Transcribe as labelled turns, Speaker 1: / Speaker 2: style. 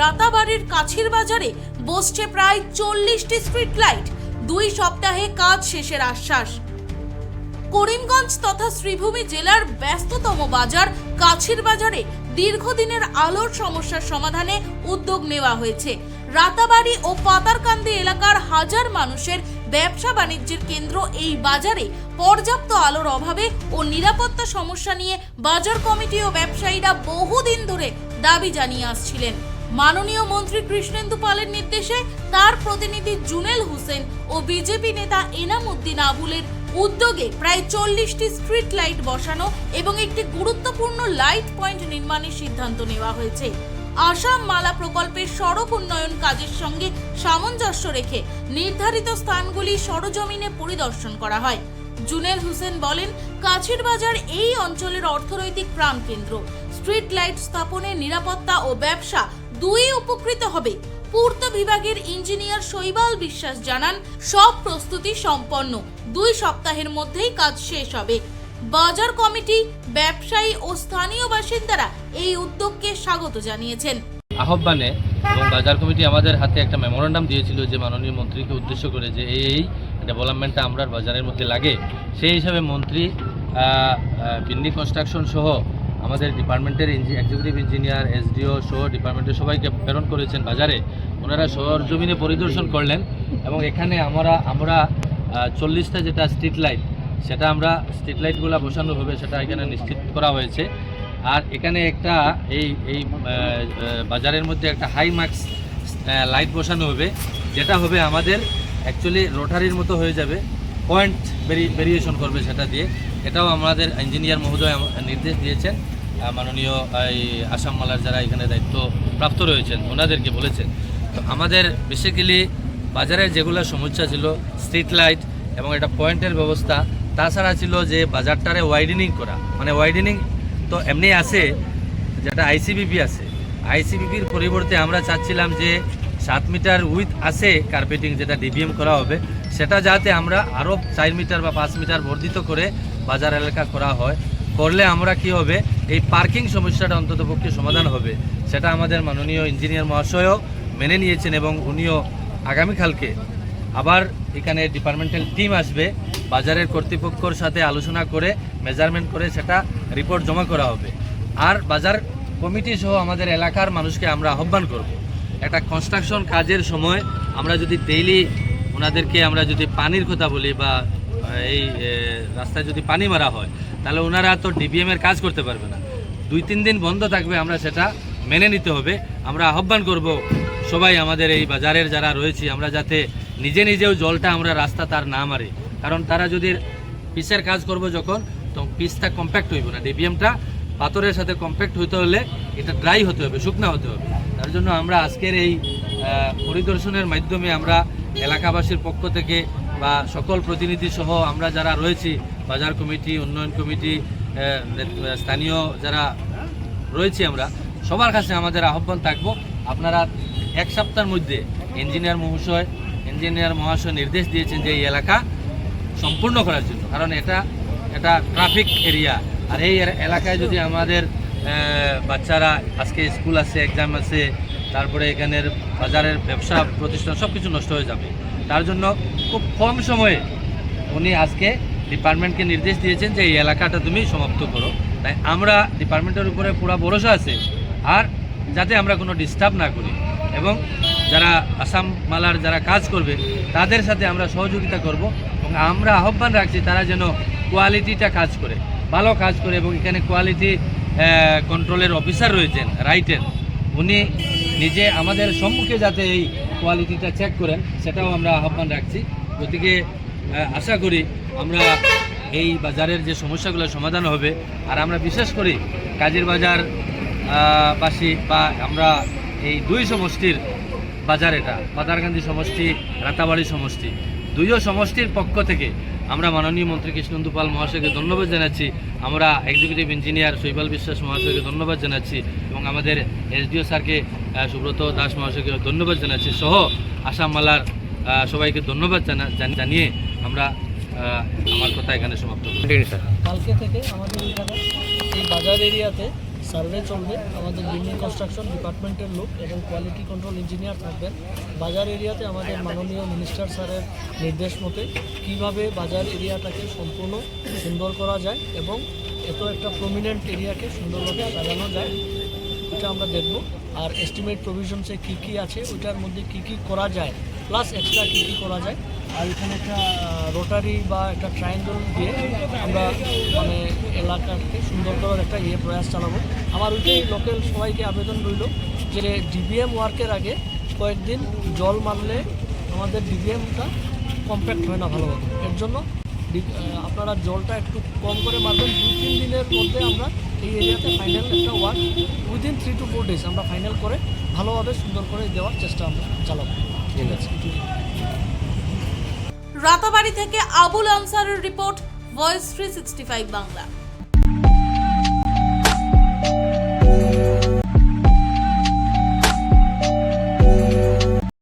Speaker 1: রাতাবাড়ির কাছির বাজারে বসছে প্রায় চল্লিশটি স্ট্রিট লাইট দুই সপ্তাহে কাজ শেষের আশ্বাস। করিমগঞ্জ তথা শ্রীভূমি জেলার ব্যস্ততম বাজার কাছির বাজারে দীর্ঘদিনের আলোর সমস্যার সমাধানে উদ্যোগ নেওয়া হয়েছে। রাতাবাড়ি ও পাতারকান্দি এলাকার হাজার মানুষের ব্যবসা বাণিজ্যের কেন্দ্র এই বাজারে পর্যাপ্ত আলোর অভাবে ও নিরাপত্তা সমস্যা নিয়ে বাজার কমিটি ও ব্যবসায়ীরা বহুদিন ধরে দাবি জানিয়ে আসছিলেন। মাননীয় মন্ত্রী কৃষ্ণেন্দু পালের নির্দেশে তার প্রতিনিধি জুনেল হোসেন ও বিজেপি নেতা এনাম উদ্দিন আবুলের উদ্যোগে প্রায় চল্লিশটি স্ট্রিট লাইট বসানো এবং একটি গুরুত্বপূর্ণ লাইট পয়েন্ট নির্মাণের সিদ্ধান্ত নেওয়া হয়েছে। আসাম মালা প্রকল্পের সড়ক উন্নয়ন কাজের সঙ্গে সামঞ্জস্য রেখে নির্ধারিত স্থানগুলি সরজমিনে পরিদর্শন করা হয়। জুনেল হোসেন বলেন, কাছের বাজার এই অঞ্চলের অর্থনৈতিক প্রাণকেন্দ্র। স্ট্রিট লাইট স্থাপনে নিরাপত্তা ও ব্যবসা দুই উপকৃত হবে। পূর্ত বিভাগের ইঞ্জিনিয়ার শৈবাল বিশ্বাস জানান, সব প্রস্তুতি সম্পন্ন। দুই সপ্তাহের মধ্যেই কাজ শেষ হবে। বাজার কমিটি, ব্যবসায়ী ও স্থানীয় বাসিন্দারা এই উদ্যোগকে স্বাগত জানিয়েছেন।
Speaker 2: আহ্বানে এবং বাজার কমিটি আমাদের হাতে একটা মেমোরান্ডাম দিয়েছিল যে মাননীয় মন্ত্রীকে উদ্দেশ্য করে যে এই ডেভেলপমেন্টটা আমরা বাজারের মধ্যে লাগে। সেই হিসাবে মন্ত্রী বিন্দি কনস্ট্রাকশন সহ আমাদের ডিপার্টমেন্টের এক্সিকিউটিভ ইঞ্জিনিয়ার এসডিও সহ ডিপার্টমেন্টের সবাইকে প্রেরণ করেছেন বাজারে। ওনারা সরজমিনে পরিদর্শন করলেন এবং এখানে আমরা আমরা চল্লিশটা যেটা স্ট্রিট লাইট সেটা আমরা স্ট্রিট লাইটগুলো বসানো হবে সেটা এখানে নিশ্চিত করা হয়েছে। আর এখানে একটা এই এই বাজারের মধ্যে একটা হাই মার্কস লাইট বসানো হবে, যেটা হবে আমাদের অ্যাকচুয়ালি রোটারির মতো হয়ে যাবে। পয়েন্ট ভেরিয়েশন করবে সেটা দিয়ে। এটাও আমাদের ইঞ্জিনিয়ার মহোদয় নির্দেশ দিয়েছেন। মাননীয়, এই আসাম মালার যারা এখানে দায়িত্ব প্রাপ্ত রয়েছেন, ওনাদেরকে বলেছেন। তো আমাদের বেসিক্যালি বাজারের যেগুলো সমস্যা ছিল স্ট্রিট লাইট এবং একটা পয়েন্টের ব্যবস্থা, তাছাড়া ছিল যে বাজারটারে ওয়াইডেনিং করা। মানে ওয়াইডেনিং তো এমনি আছে, যেটা আইসিবিপি আছে। আইসিবিপির পরিবর্তে আমরা চাচ্ছিলাম যে সাত মিটার উইথ আছে কার্পেটিং যেটা ডিবিএম করা হবে। সেটা যাতে আমরা আরও চার মিটার বা পাঁচ মিটার বর্ধিত করে বাজার এলাকা করা হয়, করলে আমরা কি হবে, এই পার্কিং সমস্যাটা অন্ততপক্ষে সমাধান হবে। সেটা আমাদের মাননীয় ইঞ্জিনিয়ার মহাশয়ও মেনে নিয়েছেন এবং উনিও আগামীকালকে আবার এখানে ডিপার্টমেন্টাল টিম আসবে, বাজারের কর্তৃপক্ষর সাথে আলোচনা করে মেজারমেন্ট করে সেটা রিপোর্ট জমা করা হবে। আর বাজার কমিটি সহ আমাদের এলাকার মানুষকে আমরা আহ্বান করব। একটা কনস্ট্রাকশন কাজের সময় আমরা যদি ডেইলি ওনাদেরকে আমরা যদি পানির কথা বলি বা এই রাস্তায় যদি পানি মারা হয়, তাহলে ওনারা তো ডিবিএম এর কাজ করতে পারবে না। দুই, তিন দিন বন্ধ থাকবে, আমরা সেটা মেনে নিতে হবে। আমরা আহ্বান করব সবাই আমাদের এই বাজারের যারা রয়েছি, আমরা যাতে নিজে নিজেও জলটা আমরা রাস্তা তার না মারি। কারণ তারা যদি পিসের কাজ করব যখন, তো পিসটা কম্প্যাক্ট হইব না। ডিবিএমটা পাথরের সাথে কম্প্যাক্ট হতে হলে এটা ড্রাই হতে হবে, শুকনা হতে হবে। তার জন্য আমরা আজকের এই পরিদর্শনের মাধ্যমে আমরা এলাকাবাসীর পক্ষ থেকে বা সকল প্রতিনিধি সহ আমরা যারা রয়েছি, বাজার কমিটি, উন্নয়ন কমিটি স্থানীয় যারা রয়েছি আমরা, সবার কাছে আমাদের আহ্বান থাকব, আপনারা এক সপ্তাহের মধ্যে ইঞ্জিনিয়ার মহাশয় ইঞ্জিনিয়ার মহাশয় নির্দেশ দিয়েছেন যে এই এলাকা সম্পূর্ণ করার জন্য, কারণ এটা এটা ট্রাফিক এরিয়া আর এই এলাকায় যদি আমাদের বাচ্চারা আজকে স্কুল আছে এক্সাম আছে তারপরে এখানের বাজারের ব্যবসা, প্রতিষ্ঠান সব কিছু নষ্ট হয়ে যাবে। তার জন্য খুব কম সময়ে উনি আজকে ডিপার্টমেন্টকে নির্দেশ দিয়েছেন যে এই এলাকাটা তুমি সমাপ্ত করো। তাই আমরা ডিপার্টমেন্টের উপরে পুরো ভরসা আছে আর যাতে আমরা কোনো ডিস্টার্ব না করি। এবং যারা আসাম মালার যারা কাজ করবে, তাদের সাথে আমরা সহযোগিতা করব এবং আমরা আহ্বান রাখছি তারা যেন কোয়ালিটিটা কাজ করে, ভালো কাজ করে এবং এখানে কোয়ালিটি কন্ট্রোলের অফিসার রয়েছেন রাইটের উনি নিজে আমাদের সম্মুখে যাতে এই কোয়ালিটিটা চেক করেন, সেটাও আমরা আহ্বান রাখছি। গতিকে আশা করি আমরা এই বাজারের যে সমস্যাগুলো সমাধান হবে, আর আমরা বিশেষ করি কাজের বাজার বাসী বা আমরা এই দুই সমষ্টির বাজার এটা পাতারকান্দি সমষ্টি, রাতাবাড়ি সমষ্টি। দুইও সমষ্টির পক্ষ থেকে আমরা মাননীয় মন্ত্রী কৃষ্ণন্দু পাল মহাশয়কে ধন্যবাদ জানাচ্ছি, আমরা এক্সিকিউটিভ ইঞ্জিনিয়ার শৈবাল বিশ্বাস মহাশয়কে ধন্যবাদ জানাচ্ছি এবং আমাদের এসডিও স্যারকে সুব্রত দাস মহাশয়কে ধন্যবাদ জানাচ্ছি সহ আসাম মালার সবাইকে ধন্যবাদ জানা, জান- জানিয়ে আমরা আমার কথা এখানে সমাপ্ত
Speaker 3: কালকে থেকে আমাদের এই বাজার এরিয়াতে সার্ভে চলবে। আমাদের বিল্ডিং কনস্ট্রাকশন ডিপার্টমেন্টের লোক এবং কোয়ালিটি কন্ট্রোল ইঞ্জিনিয়ার থাকবেন। বাজার এরিয়াতে আমাদের মাননীয় মিনিস্টার স্যারের নির্দেশ মতে কীভাবে বাজার এরিয়াটাকে সম্পূর্ণ সুন্দর করা যায় এবং এত একটা প্রমিনেন্ট এরিয়াকে সুন্দরভাবে সাজানো যায়, এটা আমরা দেখব। আর এস্টিমেট প্রভিশনসে কী কী আছে, ওইটার মধ্যে কী কী করা যায় প্লাস এক্সট্রা কী কী করা যায় আর এখানে একটা রোটারি বা একটা ট্রায়াঙ্গল দিয়ে আমরা মানে এলাকাকে সুন্দর করার একটা ইয়ে প্রয়াস চালাবো। আমার ওইটাই লোকাল সবাইকে আবেদন রইল যে ডিবিএম ওয়ার্কের আগে কয়েকদিন জল মারলে আমাদের ডিবিএমটা কম্প্যাক্ট হয় না ভালোভাবে। এর জন্য আপনারা জলটা একটু কম করে মারবেন। দু তিন দিনের মধ্যে আমরা এই এরিয়াতে ফাইনাল একটা work within three to four days আমরা ফাইনাল করে ভালোভাবে সুন্দর করে দেওয়ার চেষ্টা আমরা চালাবো। ঠিক আছে।
Speaker 1: রাতাবাড়ি থেকে আবুল আনসারের report voice three sixty five Bangla.